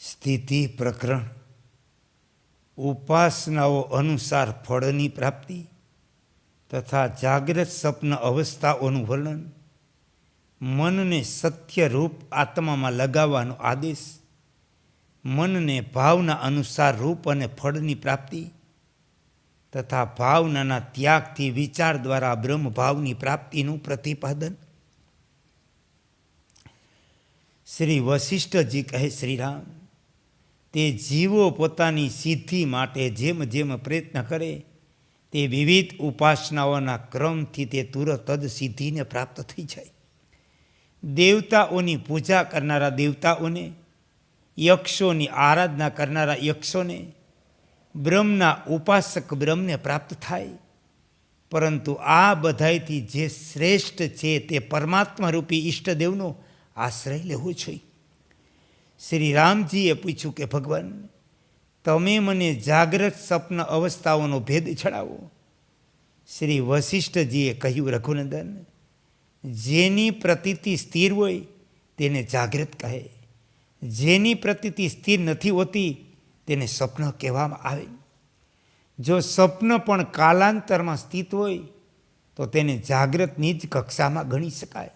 સ્થિતિ પ્રકરણ. ઉપાસનાઓ અનુસાર ફળની પ્રાપ્તિ તથા જાગ્રત સ્વપ્ન અવસ્થાઓનું વર્ણન મનને સત્ય રૂપ આત્મામાં લગાવવાનો આદેશ, મનને ભાવના અનુસાર રૂપ અને ફળની પ્રાપ્તિ તથા ભાવનાના ત્યાગથી વિચાર દ્વારા બ્રહ્મ ભાવની પ્રાપ્તિનું પ્રતિપાદન. શ્રી વશિષ્ઠજી કહે, શ્રીરામ તે જીવો પોતાની સિદ્ધિ માટે જેમ જેમ પ્રયત્ન કરે, તે વિવિધ ઉપાસનાઓના ક્રમથી તે તુરત જ સિદ્ધિને પ્રાપ્ત થઈ જાય. દેવતાઓની પૂજા કરનારા દેવતાઓને, યક્ષોની આરાધના કરનારા યક્ષોને, બ્રહ્મના ઉપાસક બ્રહ્મને પ્રાપ્ત થાય. પરંતુ આ બધાયથી જે શ્રેષ્ઠ છે તે પરમાત્મા રૂપી ઈષ્ટદેવનો આશ્રય લેવો જોઈએ. શ્રી રામજીએ પૂછ્યું કે, ભગવાન, તમે મને જાગ્રત સ્વપ્ન અવસ્થાઓનો ભેદ છડાવો. શ્રી વશિષ્ઠજીએ કહ્યું, રઘુનંદન, જેની પ્રતીતિ સ્થિર હોય તેને જાગ્રત કહે. જેની પ્રતીતિ સ્થિર નથી હોતી તેને સ્વપ્ન કહેવામાં આવે. જો સ્વપ્ન પણ કાલાંતરમાં સ્થિત હોય, તો તેને જાગ્રતની જ કક્ષામાં ગણી શકાય.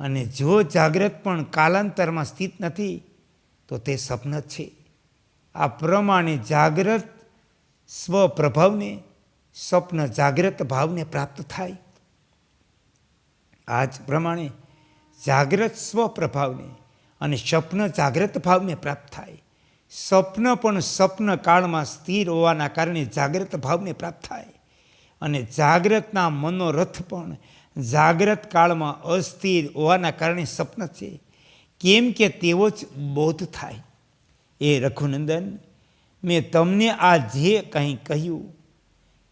અને જો જાગ્રત પણ કાલાંતરમાં સ્થિત નથી તો તે સ્વપ્ન છે. આ પ્રમાણે જાગ્રત સ્વપ્રભાવને, સ્વપ્ન જાગ્રત ભાવને પ્રાપ્ત થાય. આ જ પ્રમાણે જાગ્રત સ્વપ્રભાવને અને સ્વપ્ન જાગ્રત ભાવને પ્રાપ્ત થાય. સ્વપ્ન પણ સ્વપ્ન કાળમાં સ્થિર હોવાના કારણે જાગ્રત ભાવને પ્રાપ્ત થાય. અને જાગ્રતના મનોરથ પણ જાગ્રત કાળમાં અસ્થિર હોવાના કારણે સ્વપ્ન છે. કેમ કે તેવો જ બોધ થાય? એ રઘુનંદન, મેં તમને આ જે કંઈ કહ્યું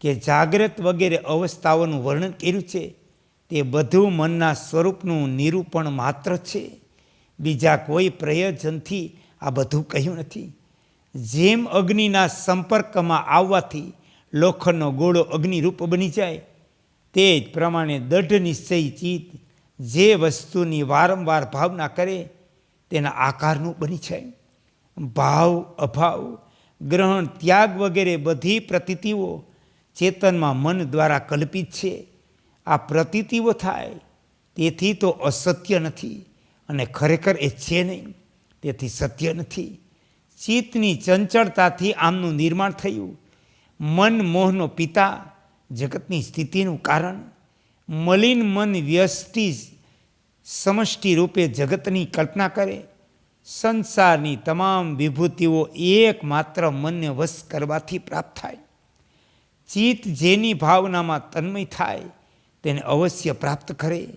કે જાગ્રત વગેરે અવસ્થાઓનું વર્ણન કર્યું છે, તે બધું મનના સ્વરૂપનું નિરૂપણ માત્ર છે. બીજા કોઈ પ્રયોજનથી આ બધું કહ્યું નથી. જેમ અગ્નિના સંપર્કમાં આવવાથી લોખંડનો ગોળો અગ્નિરૂપ બની જાય, તે જ પ્રમાણે દઢ નિશ્ચય ચિત્ત જે વસ્તુની વારંવાર ભાવના કરે તેના આકારનું બની છે ભાવ, અભાવ, ગ્રહણ, ત્યાગ વગેરે બધી પ્રતીતિઓ ચેતનમાં મન દ્વારા કલ્પિત છે. આ પ્રતીતિઓ થાય, તેથી તો અસત્ય નથી અને ખરેખર એ છે નહીં. તેથી સત્ય નથી. ચિત્તની ચંચળતાથી આમનું નિર્માણ થયું. મન મોહનો પિતા જગતની સ્થિતિનું કારણ. મલિન મન વ્યષ્ટિ સમષ્ટિ રૂપે જગતની કલ્પના કરે, સંસારની તમામ વિભૂતિઓ એકમાત્ર મનને વશ કરવાથી પ્રાપ્ત થાય. ચિત્ત જેની ભાવનામાં તન્મય થાય, તેને અવશ્ય પ્રાપ્ત કરે.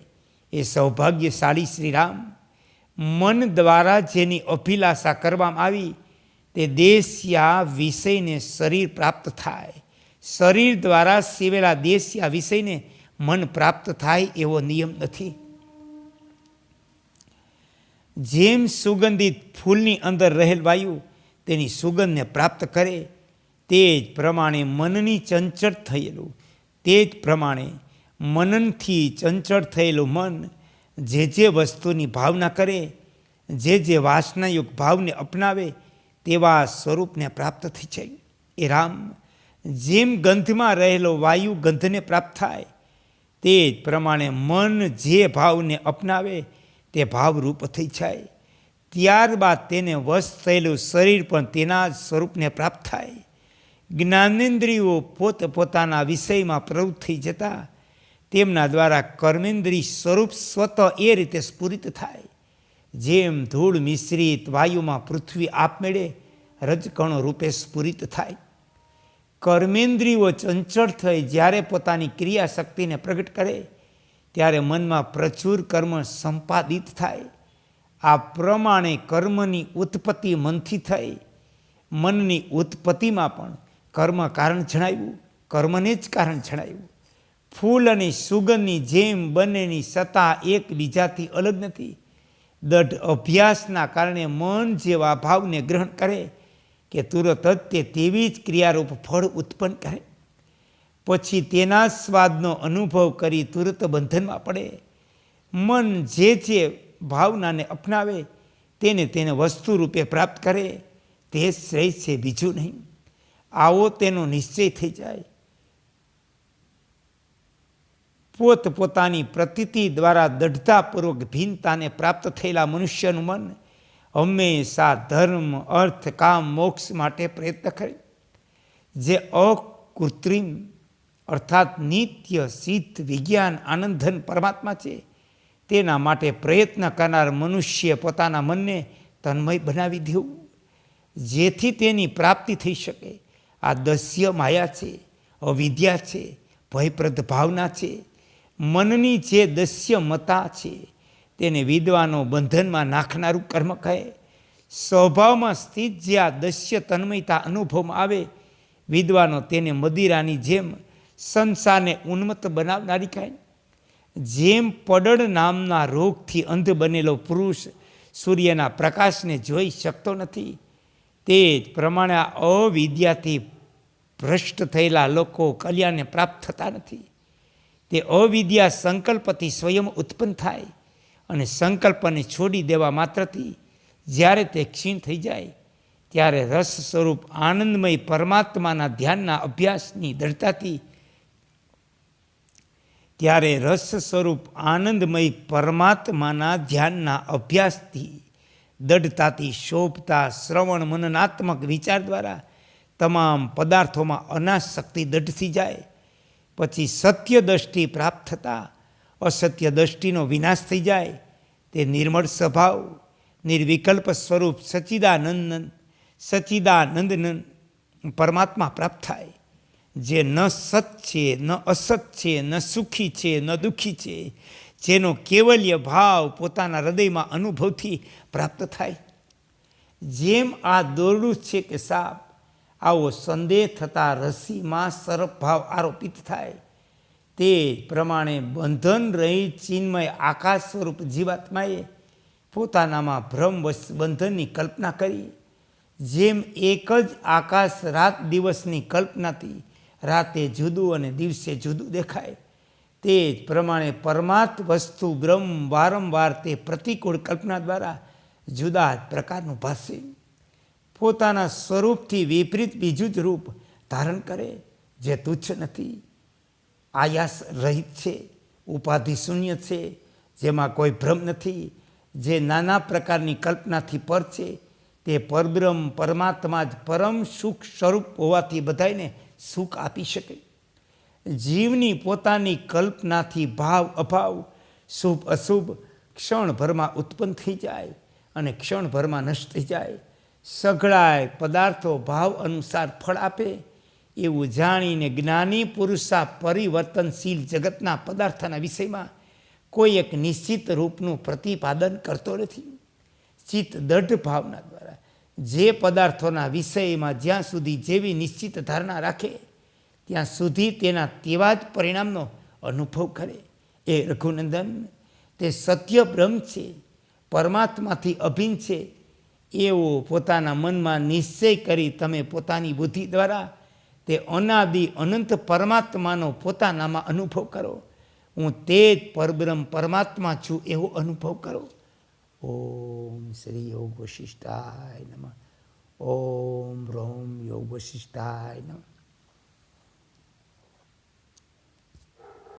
એ સૌભાગ્યશાળી શ્રીરામ, મન દ્વારા જેની અભિલાષા કરવામાં આવી, તે દેશયા વિષયને શરીર પ્રાપ્ત થાય. શરીર દ્વારા સીવેલા દેશિયા વિષયને મન પ્રાપ્ત થાય એવો નિયમ નથી. જેમ સુગંધિત ફૂલની અંદર રહેલ વાયુ તેની સુગંધને પ્રાપ્ત કરે, તે જ પ્રમાણે મનની ચંચળ થયેલું, તે જ પ્રમાણે મનનથી ચંચળ થયેલું મન જે જે વસ્તુની ભાવના કરે, જે જે વાસનાયુક્ત ભાવને અપનાવે, તેવા સ્વરૂપને પ્રાપ્ત થઈ જાય. એ રામ, જેમ ગંધમાં રહેલો વાયુ ગંધને પ્રાપ્ત થાય, તે જ પ્રમાણે મન જે ભાવને અપનાવે તે ભાવરૂપ થઈ જાય. ત્યારબાદ તેને વશ થયેલું શરીર પણ તેના જ સ્વરૂપને પ્રાપ્ત થાય. જ્ઞાનેન્દ્રિયો પોત પોતાના વિષયમાં પ્રવૃત્ત થઈ જતા તેમના દ્વારા કર્મેન્દ્રિય સ્વરૂપ સ્વતઃ એ રીતે સ્ફુરિત થાય. જેમ ધૂળ મિશ્રિત વાયુમાં પૃથ્વી આપમેળે રજકણો રૂપે સ્ફુરિત થાય. કર્મેન્દ્રિયો ચંચળ થઈ જ્યારે પોતાની ક્રિયા શક્તિને પ્રગટ કરે ત્યારે મનમાં પ્રચુર કર્મ સંપાદિત થાય. આ પ્રમાણે કર્મની ઉત્પત્તિ મનથી થઈ. મનની ઉત્પત્તિમાં પણ કર્મ કારણ જણાવ્યું, કર્મને જ કારણ જણાવ્યું. ફૂલ અને સુગંધની જેમ બંનેની સત્તા એકબીજાથી અલગ નથી. દઢ અભ્યાસના કારણે મન જેવા ભાવને ગ્રહણ કરે કે તુરત જ તે તેવી જ ક્રિયારૂપ ફળ ઉત્પન્ન કરે. પછી તેના સ્વાદનો અનુભવ કરી તુરત બંધનમાં પડે. મન જે જે ભાવનાને અપનાવે, તેને તેને વસ્તુ રૂપે પ્રાપ્ત કરે, તે શ્રેય છે બીજું નહીં. આવો તેનો નિશ્ચય થઈ જાય. પોત પોતાની પ્રતિતિ દ્વારા દઢતાપૂર્વક ભિન્નતાને પ્રાપ્ત થયેલા મનુષ્યનું મન હંમેશા ધર્મ, અર્થ, કામ, મોક્ષ માટે પ્રયત્ન કરે. જે અકૃત્રિમ અર્થાત નિત્ય, સિદ્ધ, વિજ્ઞાન આનંદન પરમાત્મા છે. તેના માટે પ્રયત્ન કરનાર મનુષ્ય પોતાના મનને તન્મય બનાવી દેવું. જેથી તેની પ્રાપ્તિ થઈ શકે. આ દસ્ય માયા છે, અવિદ્યા છે, ભયપ્રદ ભાવના છે. મનની જે દસ્ય મતા છે, તેને વિદ્વાનો બંધનમાં નાખનારું કર્મ કહે. સ્વભાવમાં સ્થિત જે આ દસ્ય તન્મયતા અનુભવમાં આવે, વિદ્વાનો તેને મદિરાની જેમ સંસારને ઉન્મત્ત બનાવનારી કાંઈ. જેમ પડળ નામના રોગથી અંધ બનેલો પુરુષ સૂર્યના પ્રકાશને જોઈ શકતો નથી, તે જ પ્રમાણે અવિદ્યાથી ભ્રષ્ટ થયેલા લોકો કલ્યાણને પ્રાપ્ત થતા નથી. તે અવિદ્યા સંકલ્પથી સ્વયં ઉત્પન્ન થાય અને સંકલ્પને છોડી દેવા માત્રથી જ્યારે તે ક્ષીણ થઈ જાય, ત્યારે રસ સ્વરૂપ આનંદમય પરમાત્માના ધ્યાનના અભ્યાસની દૃઢતાથી ત્યારે રસ સ્વરૂપ આનંદમય પરમાત્માના ધ્યાનના અભ્યાસથી દઢતાથી શોભતા શ્રવણ મનનાત્મક વિચાર દ્વારા તમામ પદાર્થોમાં અનાશક્તિ દઢથી જાય. પછી સત્ય દ્રષ્ટિ પ્રાપ્ત થતાં અસત્ય દ્રષ્ટિનો વિનાશ થઈ જાય. તે નિર્મળ સ્વભાવ, નિર્વિકલ્પ સ્વરૂપ સચિદાનંદન સચિદાનંદનન પરમાત્મા પ્રાપ્ત થાય. જે ન સત છે, ન અસત છે, ન સુખી છે, ન દુઃખી છે, જેનો કેવલ્ય ભાવ પોતાના હૃદયમાં અનુભવથી પ્રાપ્ત થાય. જેમ આ દોરડું છે કે સાપ, આવો સંદેહ થતાં રસીમાં સરપ ભાવ આરોપિત થાય. તે પ્રમાણે બંધન રહી ચિન્મય આકાશ સ્વરૂપ જીવાત્માએ પોતાનામાં ભ્રમ બંધનની કલ્પના કરી. જેમ એક જ આકાશ રાત દિવસની કલ્પનાથી રાતે જુદું અને દિવસે જુદું દેખાય. તે જ પ્રમાણે પરમાર્થ વસ્તુ બ્રહ્મ વારંવાર તે પ્રતિકૂળ કલ્પના દ્વારા જુદા પ્રકારનું ભાષે પોતાના સ્વરૂપથી વિપરીત બીજું જ રૂપ ધારણ કરે, જે તુચ્છ નથી. આયાસ રહિત છે, ઉપાધિ શૂન્ય છે, જેમાં કોઈ ભ્રમ નથી. જે નાના પ્રકારની કલ્પનાથી પર છે, તે પરબ્રહ્મ પરમાત્મા જ પરમ સુખ સ્વરૂપ હોવાથી બધાને સુખ આપી શકે. જીવની પોતાની કલ્પનાથી ભાવ અભાવ, શુભ અશુભ ક્ષણભરમાં ઉત્પન્ન થઈ જાય અને ક્ષણભરમાં નષ્ટ થઈ જાય. સઘળાય પદાર્થો ભાવ અનુસાર ફળ આપે એવું જાણીને જ્ઞાની પુરુષા પરિવર્તનશીલ જગતના પદાર્થના વિષયમાં કોઈ એક નિશ્ચિત રૂપનું પ્રતિપાદન કરતો નથી. ચિત્ત દઢ ભાવના જે પદાર્થોના વિષયમાં જ્યાં સુધી જેવી નિશ્ચિત ધારણા રાખે, ત્યાં સુધી તેના તેવા જ પરિણામનો અનુભવ કરે. એ રઘુનંદન, તે સત્ય બ્રહ્મ છે, પરમાત્માથી અભિન્ન છે. એવો પોતાના મનમાં નિશ્ચય કરી તમે પોતાની બુદ્ધિ દ્વારા તે અનાદિ અનંત પરમાત્માનો પોતાનામાં અનુભવ કરો. હું તે જ પરબ્રહ્મ પરમાત્મા છું એવો અનુભવ કરો. ઓમ શ્રી યોગ વશિષ્ઠાય નમઃ ઓમ રોમ યોગ વશિષ્ઠાય નમઃ